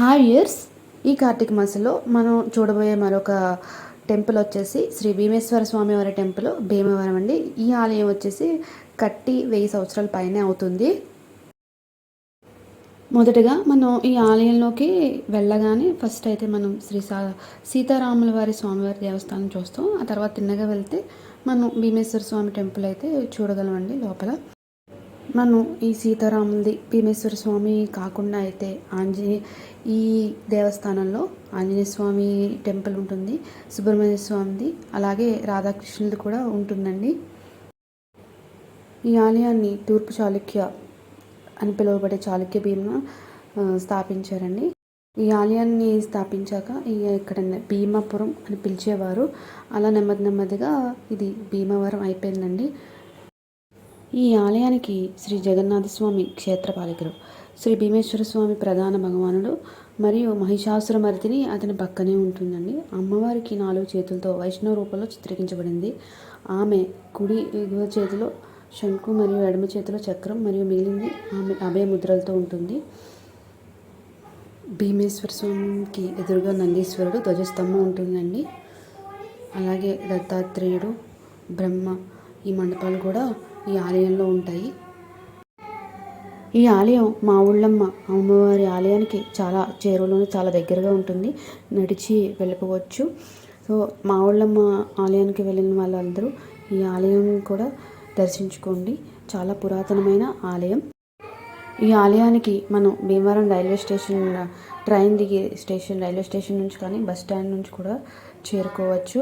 Hi years. ఈ కార్తీక మాసంలో మనం చూడబోయే మరొక టెంపుల్ వచ్చేసి శ్రీ భీమేశ్వర స్వామి వారి టెంపుల్ భీమవరం అండి. ఈ ఆలయం వచ్చేసి కట్టి వెయ్యి సంవత్సరాల పైనే అవుతుంది. మొదటగా మనం ఈ ఆలయంలోకి వెళ్ళగానే ఫస్ట్ అయితే మనం శ్రీ సా సీతారాముల వారి స్వామివారి దేవస్థానం చూస్తాం. ఆ తర్వాత తిన్నగా వెళ్తే మనం భీమేశ్వర స్వామి టెంపుల్ అయితే చూడగలమండి లోపల. మనం ఈ సీతారాములది భీమేశ్వర స్వామి కాకుండా అయితే ఆంజనేయ ఈ దేవస్థానంలో ఆంజనేయ స్వామి టెంపుల్ ఉంటుంది సుబ్రహ్మణ్య స్వామిది అలాగే రాధాకృష్ణుది కూడా ఉంటుందండి. ఈ ఆలయాన్ని తూర్పు చాళుక్య అని పిలువబడే చాళుక్య భీమ స్థాపించారండి. ఈ ఆలయాన్ని స్థాపించాక ఈ ఇక్కడ భీమాపురం అని పిలిచేవారు. అలా నెమ్మది నెమ్మదిగా ఇది భీమవరం అయిపోయిందండి. ఈ ఆలయానికి శ్రీ జగన్నాథస్వామి క్షేత్రపాలకులు శ్రీ భీమేశ్వర స్వామి ప్రధాన భగవానుడు మరియు మహిషాసురమర్దిని అతని పక్కనే ఉంటుందండి. అమ్మవారికి నాలుగు చేతులతో వైష్ణవ రూపంలో చిత్రీకరించబడింది. ఆమె కుడి ఎగువ చేతిలో శంకు మరియు ఎడమ చేతిలో చక్రం మరియు మిగిలింది ఆమె అభయ ముద్రలతో ఉంటుంది. భీమేశ్వర స్వామికి ఎదురుగా నందీశ్వరుడు ధ్వజస్తంభం ఉంటుందండి. అలాగే దత్తాత్రేయుడు బ్రహ్మ ఈ మండపాలు కూడా ఈ ఆలయంలో ఉంటాయి. ఈ ఆలయం మా ఊళ్ళమ్మ అమ్మవారి ఆలయానికి చాలా చేరువలోనే చాలా దగ్గరగా ఉంటుంది. నడిచి వెళ్ళిపోవచ్చు. సో మా ఊళ్ళమ్మ ఆలయానికి వెళ్ళిన వాళ్ళందరూ ఈ ఆలయం కూడా దర్శించుకోండి. చాలా పురాతనమైన ఆలయం. ఈ ఆలయానికి మనం భీమవరం రైల్వే స్టేషన్ ట్రైన్ దిగి స్టేషన్ రైల్వే స్టేషన్ నుంచి కానీ బస్ స్టాండ్ నుంచి కూడా చేరుకోవచ్చు.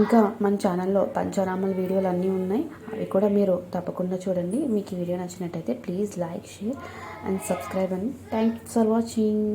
ఇంకా మన ఛానల్లో పంచారామల వీడియోలు అన్నీ ఉన్నాయి. అవి కూడా మీరు తప్పకుండా చూడండి. మీకు ఈ వీడియో నచ్చినట్టయితే please like share and subscribe and. Thank you for watching.